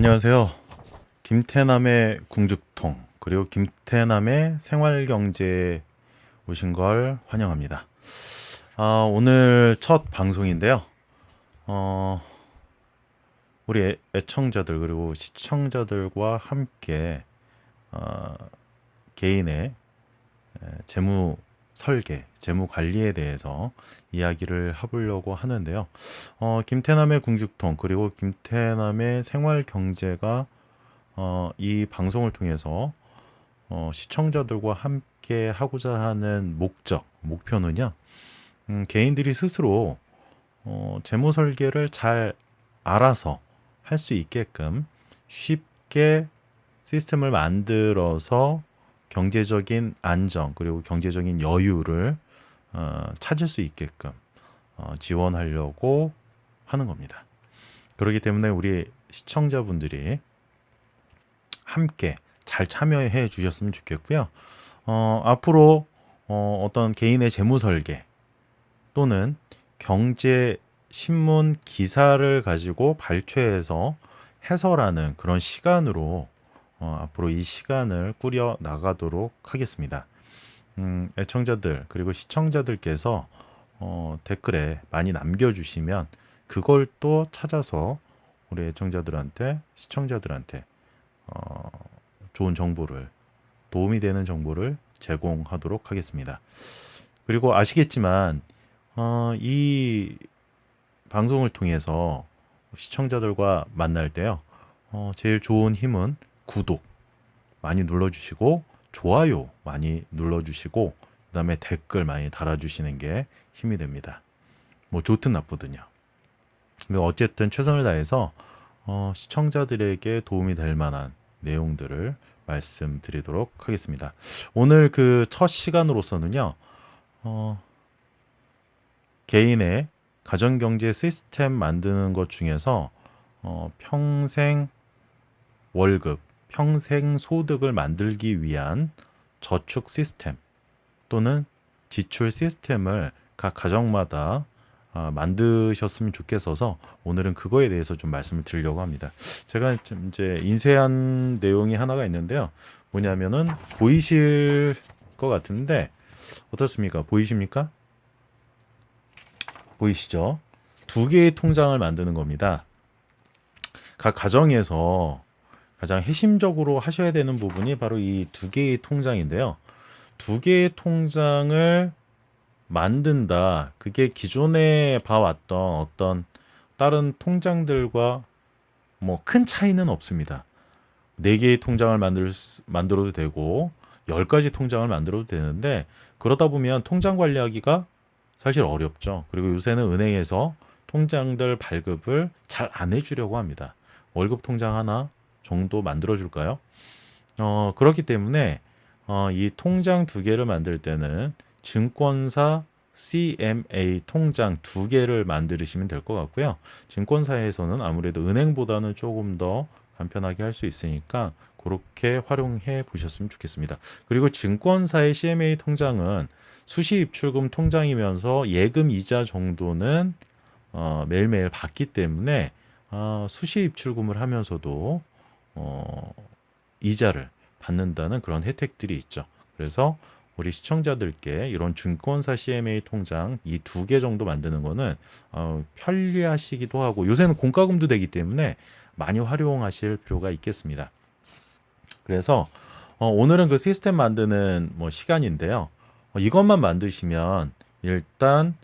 안녕하세요. 김태남의 궁죽통 그리고 김태남의 생활경제에 오신 걸 환영합니다. 아, 오늘 첫 방송인데요. 어, 우리 애, 애청자들 그리고 시청자들과 함께 어, 개인의 에, 재무 설계, 재무 관리에 대해서 이야기를 해보려고 하는데요. 어, 김태남의 궁죽통 그리고 김태남의 생활 경제가 어, 이 방송을 통해서 어, 시청자들과 함께 하고자 하는 목적, 목표는요. 음, 개인들이 스스로 어, 재무 설계를 잘 알아서 할 수 있게끔 쉽게 시스템을 만들어서 경제적인 안정 그리고 경제적인 여유를 어, 찾을 수 있게끔 어, 지원하려고 하는 겁니다. 그렇기 때문에 우리 시청자분들이 함께 잘 참여해 주셨으면 좋겠고요. 어, 앞으로 어, 어떤 개인의 재무 설계 또는 경제 신문 기사를 가지고 발췌해서 해설하는 그런 시간으로 어, 앞으로 이 시간을 꾸려 나가도록 하겠습니다. 음, 애청자들 그리고 시청자들께서 어, 댓글에 많이 남겨주시면 그걸 또 찾아서 우리 애청자들한테 시청자들한테 어, 좋은 정보를 도움이 되는 정보를 제공하도록 하겠습니다. 그리고 아시겠지만 어, 이 방송을 통해서 시청자들과 만날 때요. 어, 제일 좋은 힘은 구독 많이 눌러주시고 좋아요 많이 눌러주시고 그 다음에 댓글 많이 달아주시는 게 힘이 됩니다. 뭐 좋든 나쁘든요. 어쨌든 최선을 다해서 어, 시청자들에게 도움이 될 만한 내용들을 말씀드리도록 하겠습니다. 오늘 그 첫 시간으로서는요. 어, 개인의 가정경제 시스템 만드는 것 중에서 어, 평생 월급, 평생 소득을 만들기 위한 저축 시스템 또는 지출 시스템을 각 가정마다 아, 만드셨으면 좋겠어서 오늘은 그거에 대해서 좀 말씀을 드리려고 합니다. 제가 좀 이제 인쇄한 내용이 하나가 있는데요. 뭐냐면은 보이실 것 같은데 어떻습니까? 보이십니까? 보이시죠? 두 개의 통장을 만드는 겁니다. 각 가정에서 가장 핵심적으로 하셔야 되는 부분이 바로 이 두 개의 통장인데요. 두 개의 통장을 만든다. 그게 기존에 봐왔던 어떤 다른 통장들과 뭐 큰 차이는 없습니다. 네 개의 통장을 만들 수- 만들어도 되고 열 가지 통장을 만들어도 되는데 그러다 보면 통장 관리하기가 사실 어렵죠. 그리고 요새는 은행에서 통장들 발급을 잘 안 해주려고 합니다. 월급 통장 하나 정도 만들어 줄까요? 어, 그렇기 때문에 어, 이 통장 두 개를 만들 때는 증권사 CMA 통장 두 개를 만드시면 될 것 같고요. 증권사에서는 아무래도 은행보다는 조금 더 간편하게 할 수 있으니까 그렇게 활용해 보셨으면 좋겠습니다. 그리고 증권사의 CMA 통장은 수시 입출금 통장이면서 예금 이자 정도는 어, 매일매일 받기 때문에 어, 수시 입출금을 하면서도 어, 이자를 받는다는 그런 혜택들이 있죠. 그래서 우리 시청자들께 이런 증권사 CMA 통장 이 두 개 정도 만드는 거는 어, 편리하시기도 하고 요새는 공과금도 되기 때문에 많이 활용하실 필요가 있겠습니다. 그래서 어, 오늘은 그 시스템 만드는 뭐 시간인데요. 어, 이것만 만드시면 일단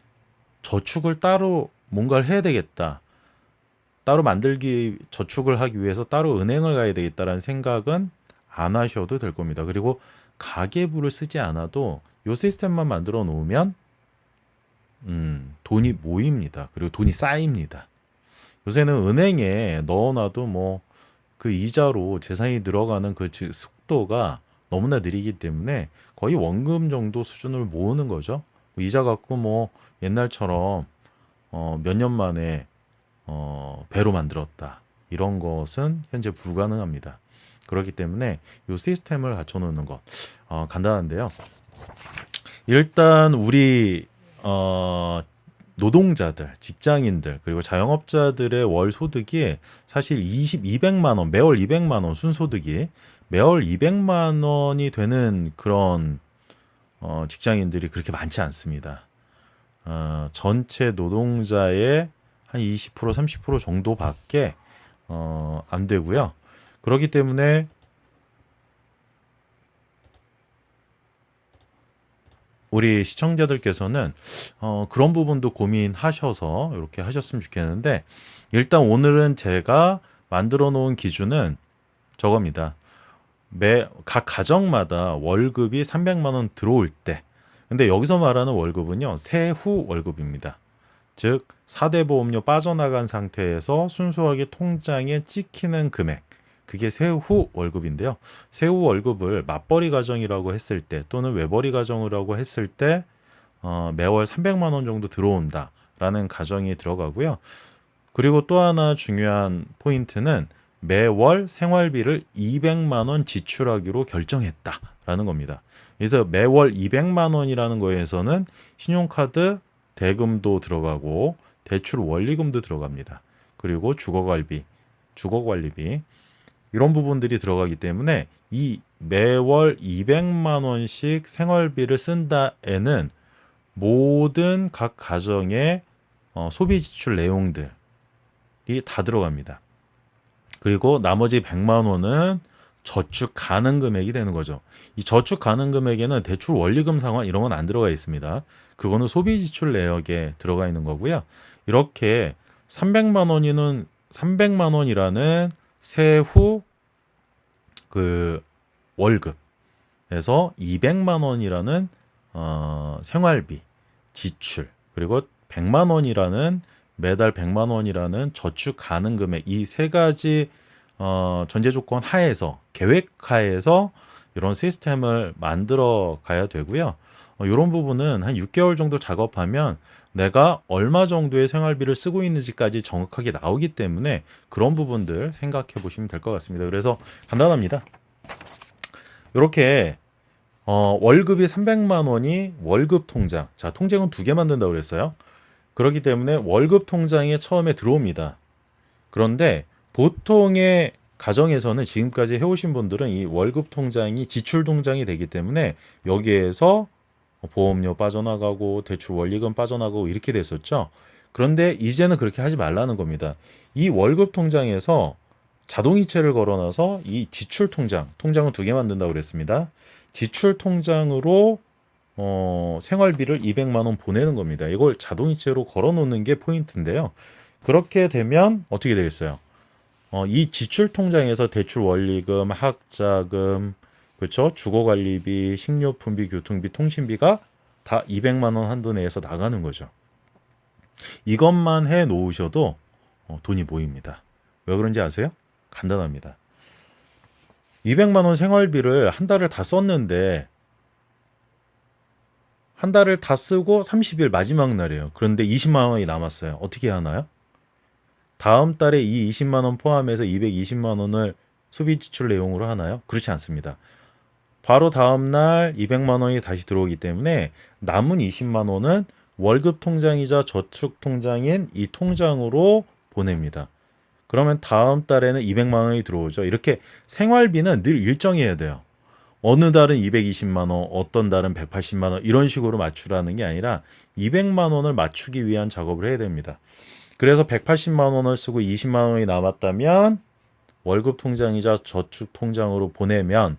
저축을 따로 뭔가를 해야 되겠다. 따로 만들기 저축을 하기 위해서 따로 은행을 가야 되겠다라는 생각은 안 하셔도 될 겁니다. 그리고 가계부를 쓰지 않아도 요 시스템만 만들어 놓으면 음, 돈이 모입니다. 그리고 돈이 쌓입니다. 요새는 은행에 넣어놔도 뭐 그 이자로 재산이 늘어가는 그 지- 속도가 너무나 느리기 때문에 거의 원금 정도 수준을 모으는 거죠. 뭐 이자 갖고 뭐 옛날처럼 어, 몇 년 만에 어, 배로 만들었다. 이런 것은 현재 불가능합니다. 그렇기 때문에 이 시스템을 갖춰 놓는 것 어, 간단한데요. 일단 우리 어, 노동자들, 직장인들, 그리고 자영업자들의 월 소득이 사실 20, 200만 원, 매월 200만 원 순소득이 매월 200만 원이 되는 그런 어, 직장인들이 그렇게 많지 않습니다. 어, 전체 노동자의 한 20% 30% 정도밖에 어, 안 되고요. 그렇기 때문에 우리 시청자들께서는 어, 그런 부분도 고민하셔서 이렇게 하셨으면 좋겠는데 일단 오늘은 제가 만들어 놓은 기준은 저겁니다. 매 각 가정마다 월급이 300만 원 들어올 때 근데 여기서 말하는 월급은요 세후 월급입니다. 즉 4대 보험료 빠져나간 상태에서 순수하게 통장에 찍히는 금액 그게 세후 월급인데요. 세후 월급을 맞벌이 가정이라고 했을 때 또는 외벌이 가정이라고 했을 때 어, 매월 300만 원 정도 들어온다라는 가정이 들어가고요. 그리고 또 하나 중요한 포인트는 매월 생활비를 200만 원 지출하기로 결정했다라는 겁니다. 그래서 매월 200만 원이라는 거에서는 신용카드 대금도 들어가고 대출 원리금도 들어갑니다. 그리고 주거관리비, 주거관리비 이런 부분들이 들어가기 때문에 이 매월 200만 원씩 생활비를 쓴다에는 모든 각 가정의 어, 소비 지출 내용들이 다 들어갑니다. 그리고 나머지 100만 원은 저축 가능 금액이 되는 거죠. 이 저축 가능 금액에는 대출 원리금 상환 이런 건 안 들어가 있습니다. 그거는 소비 지출 내역에 들어가 있는 거고요. 이렇게 300만 원이는 300만 원이라는 세후 그 월급에서 200만 원이라는 어, 생활비 지출 그리고 100만 원이라는 매달 100만 원이라는 저축 가능 금액 이 세 가지 어, 전제 조건 하에서 계획 하에서 이런 시스템을 만들어 가야 되고요. 어, 이런 부분은 한 6개월 정도 작업하면 내가 얼마 정도의 생활비를 쓰고 있는지까지 정확하게 나오기 때문에 그런 부분들 생각해 보시면 될 것 같습니다. 그래서 간단합니다. 이렇게 어, 월급이 300만 원이 월급 통장. 자, 통장은 두 개 만든다고 그랬어요. 그렇기 때문에 월급 통장에 처음에 들어옵니다. 그런데 보통의 가정에서는 지금까지 해오신 분들은 이 월급 통장이 지출 통장이 되기 때문에 여기에서 보험료 빠져나가고 대출 원리금 빠져나가고 이렇게 됐었죠. 그런데 이제는 그렇게 하지 말라는 겁니다. 이 월급 통장에서 자동이체를 걸어놔서 이 지출 통장, 통장은 두 개 만든다고 그랬습니다. 지출 통장으로 어, 생활비를 200만 원 보내는 겁니다. 이걸 자동이체로 걸어 놓는 게 포인트인데요. 그렇게 되면 어떻게 되겠어요? 어, 이 지출 통장에서 대출 원리금, 학자금, 그렇죠? 주거 관리비, 식료품비, 교통비, 통신비가 다 200만 원 한도 내에서 나가는 거죠. 이것만 해 놓으셔도 어, 돈이 모입니다. 왜 그런지 아세요? 간단합니다. 200만 원 생활비를 한 달을 다 썼는데 한 달을 다 쓰고 30일 마지막 날이에요. 그런데 20만 원이 남았어요. 어떻게 하나요? 다음 달에 이 20만 원 포함해서 220만 원을 소비 지출 내용으로 하나요? 그렇지 않습니다. 바로 다음 날 200만 원이 다시 들어오기 때문에 남은 20만 원은 월급 통장이자 저축 통장인 이 통장으로 보냅니다. 그러면 다음 달에는 200만 원이 들어오죠. 이렇게 생활비는 늘 일정해야 돼요. 어느 달은 220만 원, 어떤 달은 180만 원 이런 식으로 맞추라는 게 아니라 200만 원을 맞추기 위한 작업을 해야 됩니다. 그래서 180만 원을 쓰고 20만 원이 남았다면 월급 통장이자 저축 통장으로 보내면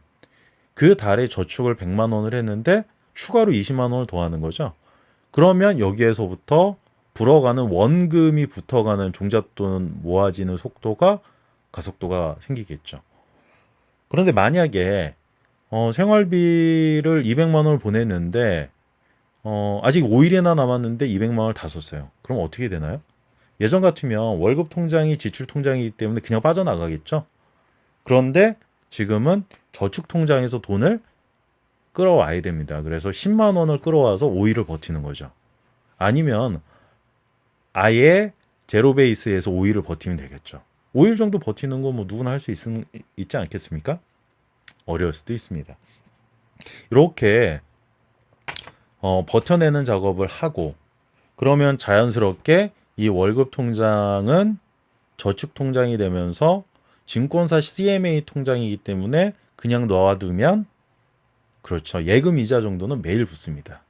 그 달에 저축을 100만 원을 했는데 추가로 20만 원을 더하는 거죠. 그러면 여기에서부터 불어가는 원금이 붙어가는 종잣돈 모아지는 속도가 가속도가 생기겠죠. 그런데 만약에 어, 생활비를 200만 원을 보냈는데 어, 아직 5일이나 남았는데 200만 원을 다 썼어요. 그럼 어떻게 되나요? 예전 같으면 월급 통장이 지출 통장이기 때문에 그냥 빠져나가겠죠. 그런데 지금은 저축 통장에서 돈을 끌어와야 됩니다. 그래서 10만 원을 끌어와서 5일을 버티는 거죠. 아니면 아예 제로 베이스에서 5일을 버티면 되겠죠. 5일 정도 버티는 건 뭐 누구나 할 수 있지 않겠습니까? 어려울 수도 있습니다. 이렇게 어, 버텨내는 작업을 하고 그러면 자연스럽게 이 월급 통장은 저축 통장이 되면서 증권사 CMA 통장이기 때문에 그냥 넣어두면 그렇죠. 예금 이자 정도는 매일 붙습니다.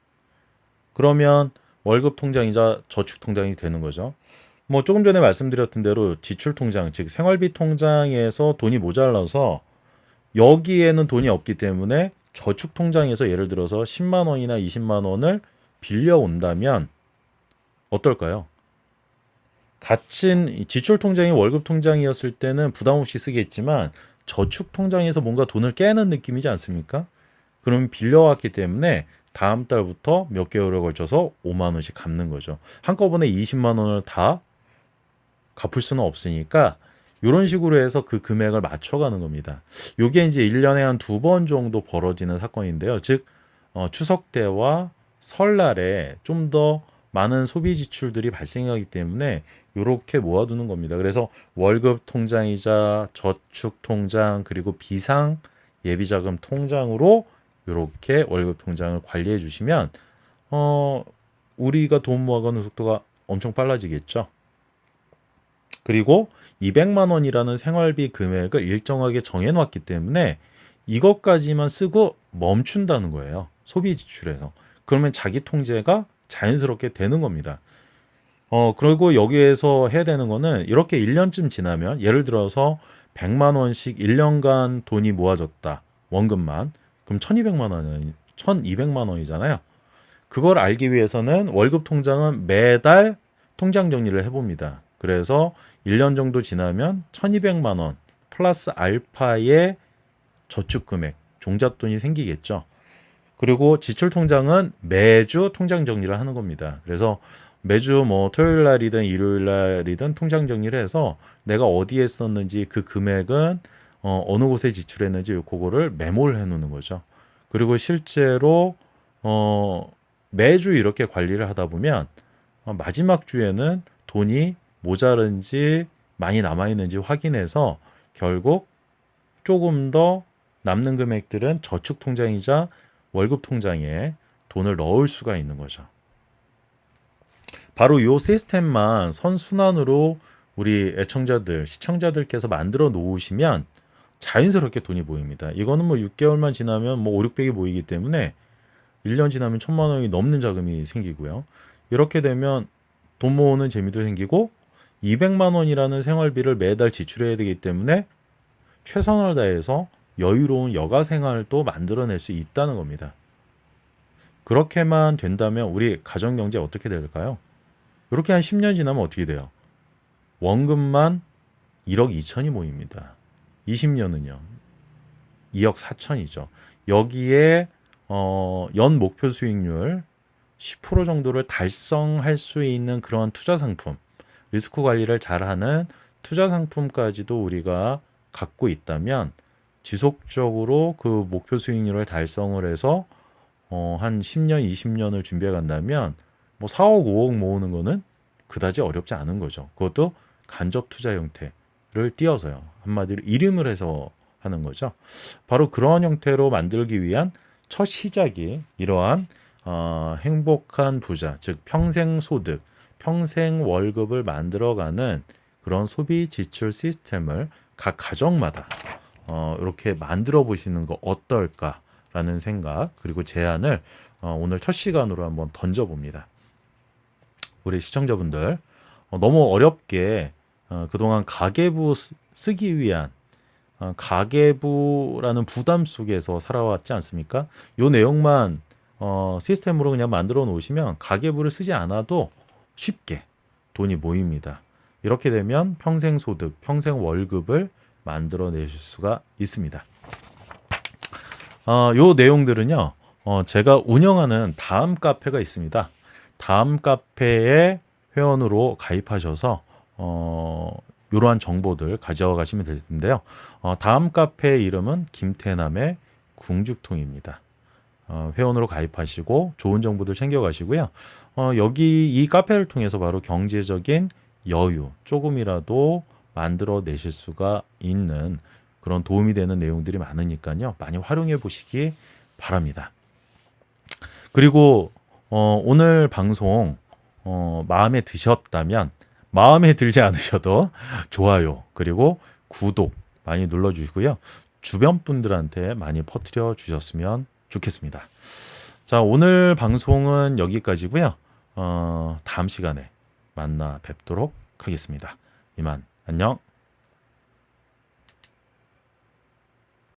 그러면 월급 통장이자 저축 통장이 되는 거죠. 뭐 조금 전에 말씀드렸던 대로 지출 통장, 즉 생활비 통장에서 돈이 모자라서 여기에는 돈이 없기 때문에 저축 통장에서 예를 들어서 10만 원이나 20만 원을 빌려 온다면 어떨까요? 같은 지출 통장이 월급 통장이었을 때는 부담 없이 쓰겠지만 저축 통장에서 뭔가 돈을 깨는 느낌이지 않습니까? 그럼 빌려왔기 때문에 다음 달부터 몇 개월에 걸쳐서 5만 원씩 갚는 거죠. 한꺼번에 20만 원을 다 갚을 수는 없으니까 이런 식으로 해서 그 금액을 맞춰가는 겁니다. 요게 이제 1년에 한 두 번 정도 벌어지는 사건인데요. 즉 어, 추석 때와 설날에 좀더 많은 소비 지출들이 발생하기 때문에 이렇게 모아두는 겁니다. 그래서 월급 통장이자 저축 통장 그리고 비상 예비자금 통장으로 이렇게 월급 통장을 관리해 주시면 어 우리가 돈 모아가는 속도가 엄청 빨라지겠죠. 그리고 200만 원이라는 생활비 금액을 일정하게 정해 놨기 때문에 이것까지만 쓰고 멈춘다는 거예요. 소비 지출에서. 그러면 자기 통제가 자연스럽게 되는 겁니다. 어, 그리고 여기에서 해야 되는 거는 이렇게 1년쯤 지나면 예를 들어서 100만 원씩 1년간 돈이 모아졌다. 원금만. 그럼 1200만 원은 1200만 원이잖아요. 그걸 알기 위해서는 월급 통장은 매달 통장 정리를 해 봅니다. 그래서 1년 정도 지나면 1200만 원 플러스 알파의 저축 금액, 종잣돈이 생기겠죠. 그리고 지출 통장은 매주 통장 정리를 하는 겁니다. 그래서 매주 뭐 토요일 날이든 일요일 날이든 통장 정리를 해서 내가 어디에 썼는지 그 금액은 어, 어느 곳에 지출했는지 그거를 메모를 해 놓는 거죠. 그리고 실제로 어, 매주 이렇게 관리를 하다 보면 어, 마지막 주에는 돈이 모자른지 많이 남아 있는지 확인해서 결국 조금 더 남는 금액들은 저축 통장이자 월급 통장에 돈을 넣을 수가 있는 거죠. 바로 이 시스템만 선순환으로 우리 애청자들, 시청자들께서 만들어 놓으시면 자연스럽게 돈이 모입니다. 이거는 뭐 6개월만 지나면 뭐 5, 600이 모이기 때문에 1년 지나면 천만 원이 넘는 자금이 생기고요. 이렇게 되면 돈 모으는 재미도 생기고 200만 원이라는 생활비를 매달 지출해야 되기 때문에 최선을 다해서 여유로운 여가 생활도 만들어낼 수 있다는 겁니다. 그렇게만 된다면 우리 가정 경제 어떻게 될까요? 이렇게 한 10년 지나면 어떻게 돼요? 원금만 1억 2천이 모입니다. 20년은요. 2억 4천이죠. 여기에 어, 연 목표 수익률 10% 정도를 달성할 수 있는 그런 투자 상품, 리스크 관리를 잘하는 투자 상품까지도 우리가 갖고 있다면 지속적으로 그 목표 수익률을 달성을 해서 어, 한 10년, 20년을 준비해 간다면 뭐 4억, 5억 모으는 거는 그다지 어렵지 않은 거죠. 그것도 간접 투자 형태를 띄어서요. 한마디로 이름을 해서 하는 거죠. 바로 그러한 형태로 만들기 위한 첫 시작이 이러한 어, 행복한 부자, 즉 평생 소득, 평생 월급을 만들어가는 그런 소비 지출 시스템을 각 가정마다 어, 이렇게 만들어 보시는 거 어떨까라는 생각 그리고 제안을 어, 오늘 첫 시간으로 한번 던져 봅니다. 우리 시청자분들 어, 너무 어렵게 어, 그동안 가계부 쓰, 쓰기 위한 어, 가계부라는 부담 속에서 살아왔지 않습니까? 요 내용만 어, 시스템으로 그냥 만들어 놓으시면 가계부를 쓰지 않아도 쉽게 돈이 모입니다. 이렇게 되면 평생 소득, 평생 월급을 만들어 내실 수가 있습니다. 어, 요 내용들은요, 어, 제가 운영하는 다음 카페가 있습니다. 다음 카페에 회원으로 가입하셔서 어, 이러한 정보들 가져가시면 될 텐데요. 어, 다음 카페 이름은 김태남의 궁죽통입니다. 어, 회원으로 가입하시고 좋은 정보들 챙겨가시고요. 어, 여기 이 카페를 통해서 바로 경제적인 여유 조금이라도 만들어 내실 수가 있는 그런 도움이 되는 내용들이 많으니까요. 많이 활용해 보시기 바랍니다. 그리고 어, 오늘 방송 어, 마음에 드셨다면 마음에 들지 않으셔도 좋아요 그리고 구독 많이 눌러주시고요. 주변 분들한테 많이 퍼뜨려 주셨으면 좋겠습니다. 자 오늘 방송은 여기까지고요. 어, 다음 시간에 만나 뵙도록 하겠습니다. 이만 안녕.